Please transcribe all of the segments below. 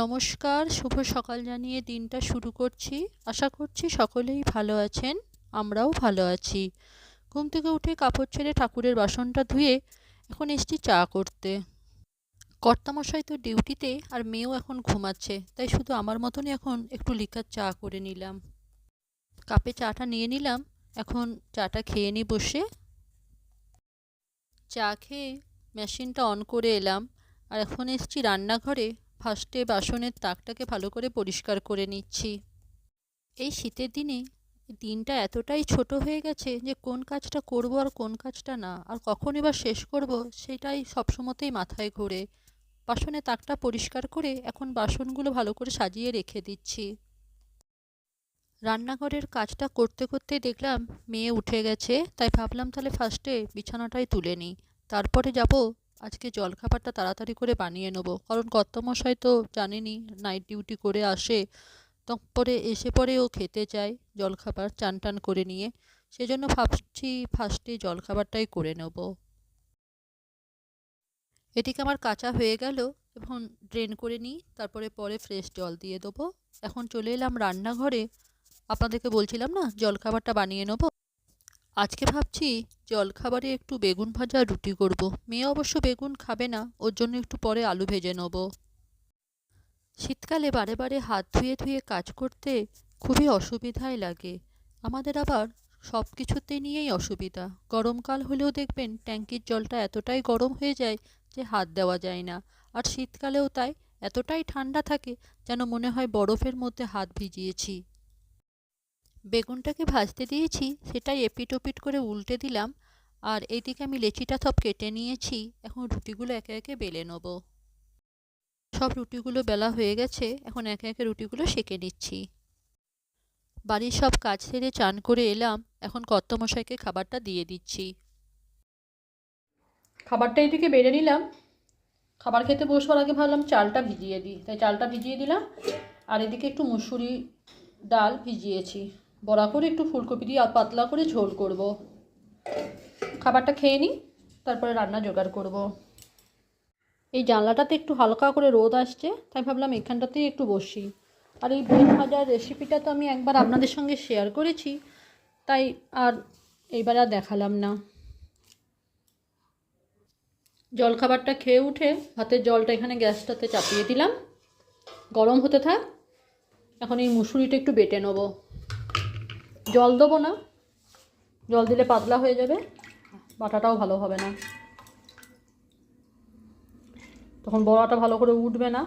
নমস্কার, শুভ সকাল জানিয়ে দিনটা শুরু করছি। আশা করছি সকলেই ভালো আছেন, আমরাও ভালো আছি। ঘুম থেকে উঠে কাপড় ছেড়ে ঠাকুরের বাসনটা ধুয়ে এখন এসছি চা করতে। কর্তামশাই তো ডিউটিতে আর মেয়েও এখন ঘুমাচ্ছে, তাই শুধু আমার মতনই এখন একটু লিকার চা করে নিলাম। কাপে চাটা নিয়ে নিলাম, এখন চাটা খেয়ে নিই বসে। চা খেয়ে মেশিনটা অন করে এলাম, আর এখন এসছি রান্নাঘরে। ফার্স্টে বাসনের তাকটাকে ভালো করে পরিষ্কার করে নিচ্ছি। এই শীতের দিনে দিনটা এতটাই ছোট হয়ে গেছে যে কোন কাজটা করব আর কোন কাজটা না, আর কখন এবার শেষ করব সেটাই সবসময়তেই মাথায় ঘোরে। বাসনের তাকটা পরিষ্কার করে এখন বাসনগুলো ভালো করে সাজিয়ে রেখে দিচ্ছি। রান্নাঘরের কাজটা করতে করতে দেখলাম মেয়ে উঠে গেছে, তাই ভাবলাম তাহলে ফার্স্টে বিছানাটাই তুলে নিই। তারপরে যাব আজকে জলখাবারটা তাড়াতাড়ি করে বানিয়ে নেব। কারণ কর্তামশাই তো জানেনি নাইট ডিউটি করে আসে, তারপরে এসে পরে ও খেতে চায় জলখাবার চান টান করে নিয়ে। সেজন্য ভাবছি ফার্স্টে জলখাবারটাই করে নেব। এটিকে আমার কাঁচা হয়ে গেল এখন ড্রেন করে নিই, তারপরে পরে ফ্রেশ জল দিয়ে দেবো। এখন চলে এলাম রান্নাঘরে। আপনাদেরকে বলছিলাম না, জলখাবারটা বানিয়ে নেব? আজকে ভাবছি জলখাবারে একটু বেগুন ভাজা রুটি করব। মেয়ে অবশ্য বেগুন খাবে না, ওর জন্য একটু পরে আলু ভেজে নেব। শীতকালে বারে বারে হাত ধুয়ে ধুয়ে কাজ করতে খুবই অসুবিধাই লাগে। আমাদের আবার সব কিছুতে নিয়েই অসুবিধা। গরমকাল হলেও দেখবেন ট্যাঙ্কির জলটা এতটাই গরম হয়ে যায় যে হাত দেওয়া যায় না। আর শীতকালেও তাই এতটাই ঠান্ডা থাকে যেন মনে হয় বরফের মধ্যে হাত ভিজিয়েছি। বেগুনটাকে ভাজতে দিয়েছি, সেটাই এপিট ওপিট করে উল্টে দিলাম, আর এইদিকে আমি লেচিটা সব কেটে নিয়েছি, এখন রুটিগুলো একে একে বেলে নেব। সব রুটিগুলো বেলা হয়ে গেছে, এখন একে একে রুটিগুলো সেঁকে নিচ্ছি। বাড়ির সব কাজ সেরে চান করে এলাম, এখন কর্তমশাইকে খাবারটা দিয়ে দিচ্ছি। খাবারটা এদিকে বেড়ে নিলাম। খাবার খেতে বসবার আগে ভাবলাম চালটা ভিজিয়ে দিই, তাই চালটা ভিজিয়ে দিলাম, আর এদিকে একটু মুসুরি ডাল ভিজিয়েছি। বড়া করে একটু ফুলকপি দিয়ে পাতলা করে ঝোল করব। খাবারটা খেয়ে নিই, তারপরে রান্না জোগাড় করব। এই জানলাটাতে একটু হালকা করে রোদ আসছে, তাই ভাবলাম এখানটাতেই একটু বসি আর এই বেগুন ভাজার রেসিপিটা তো আমি একবার আপনাদের সঙ্গে শেয়ার করেছি, তাই আর এইবার আর দেখালাম না জলখাবারটা খেয়ে উঠে হাতের জলটা এখানে গ্যাসটাতে চাপিয়ে দিলাম গরম হতে থাক, এখন এই মুসুরিটা একটু বেটে নেব জল দেবো না। জল দিলে পাতলা হয়ে যাবে। বাটাটাও ভালো হবে না। তখন বড়াটা ভালো করে উঠবে না।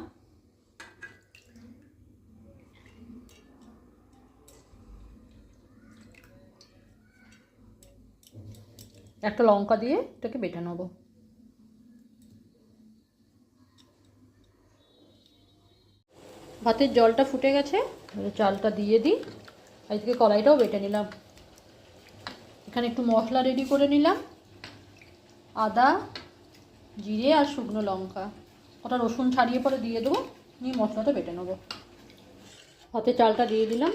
একটা লঙ্কা দিয়ে এটাকে বেটে নেব। ভাতের জলটা ফুটে গেছে। চালটা দিয়ে দিই। আজকে কড়াইটাও বেটে নিলাম। এখানে একটু মশলা রেডি করে নিলাম। আদা, জিরে আর শুকনো লঙ্কা। ওটা রসুন ছাড়িয়ে পরে দিয়ে দেবো, নিয়ে মশলাটা বেটে নেব। হাতে চালটা দিয়ে দিলাম।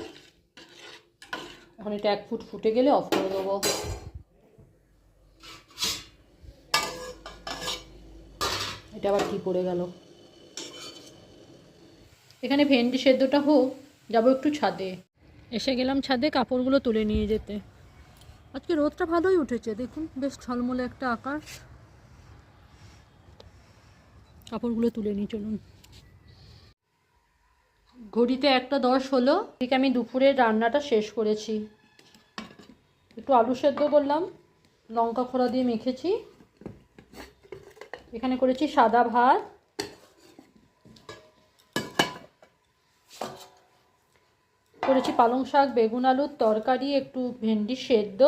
এখন এটা এক ফুট ফুটে গেলে অফ করে দেবো। এটা আবার কী পড়ে গেল? এখানে ভেন্ডি সেদ্ধটা হোক, যাব একটু ছাদে। এসে গেলাম ছাদে কাপড়গুলো তুলে নিয়ে যেতে। আজকে রোদটা ভালোই উঠেছে দেখুন বেশ ঝলমলে একটা আকাশ কাপড়গুলো তুলে নিয়ে চলুন। ঘড়িতে একটা দশ হলো ঠিক আমি দুপুরের রান্নাটা শেষ করেছি। একটু আলু সেদ্ধ করলাম লঙ্কা খোড়া দিয়ে মেখেছি। এখানে করেছি সাদা ভাত। করেছি পালং শাক, বেগুন আলুর তরকারি, একটু ভেন্ডি সেদ্ধ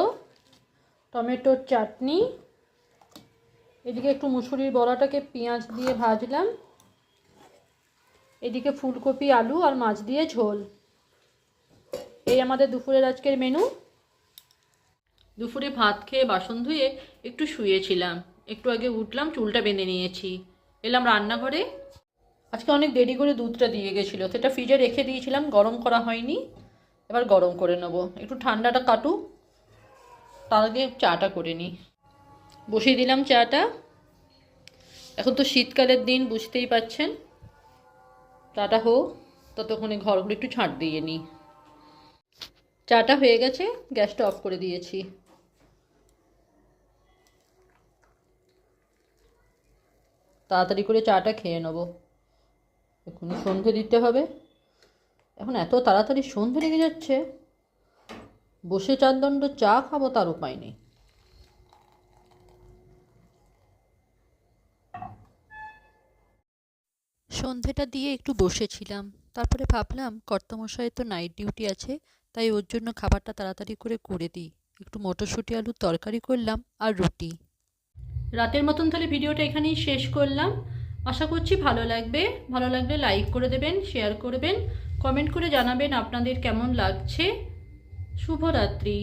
টমেটোর চাটনি। এদিকে একটু মুসুরির বড়াটাকে পেঁয়াজ দিয়ে ভাজলাম। এদিকে ফুলকপি, আলু আর মাছ দিয়ে ঝোল। এই আমাদের দুপুরের আজকের মেনু। দুপুরে ভাত খেয়ে বাসন ধুয়ে একটু শুয়েছিলাম। একটু আগে উঠলাম, চুলটা বেঁধে নিয়েছি। এলাম রান্নাঘরে। আজকে অনেক দেরি করে দুধটা দিয়ে গেছিল। সেটা ফ্রিজে রেখে দিয়েছিলাম, গরম করা হয়নি। এবার গরম করে নেব। একটু ঠান্ডাটা কাটুক, তার আগে চাটা করে নিই। বসিয়ে দিলাম চাটা। এখন তো শীতকালের দিন, বুঝতেই পাচ্ছেন। চাটা হোক, ততক্ষণে ঘরগুলো একটু ছাঁট দিয়ে নিই। চাটা হয়ে গেছে, গ্যাসটা অফ করে দিয়েছি। তাড়াতাড়ি করে চাটা খেয়ে নেব। এখন সন্ধে দিতে হবে। এখন এত তাড়াতাড়ি সন্ধে লেগে যাচ্ছে। বসে চার দণ্ড চা খাব তার উপায় নেই। সন্ধেটা দিয়ে একটু বসেছিলাম। তারপরে ভাবলাম কর্তামশাইয়ের তো নাইট ডিউটি আছে তাই ওর জন্য খাবারটা তাড়াতাড়ি করে করে দিই। একটু মটরশুঁটি আলুর তরকারি করলাম আর রুটি। রাতের মতন তাহলে ভিডিওটা এখানেই শেষ করলাম। আশা করছি ভালো লাগবে। ভালো লাগলে লাইক করে দেবেন শেয়ার করবেন কমেন্ট করে জানাবেন আপনাদের কেমন লাগছে। শুভরাত্রি।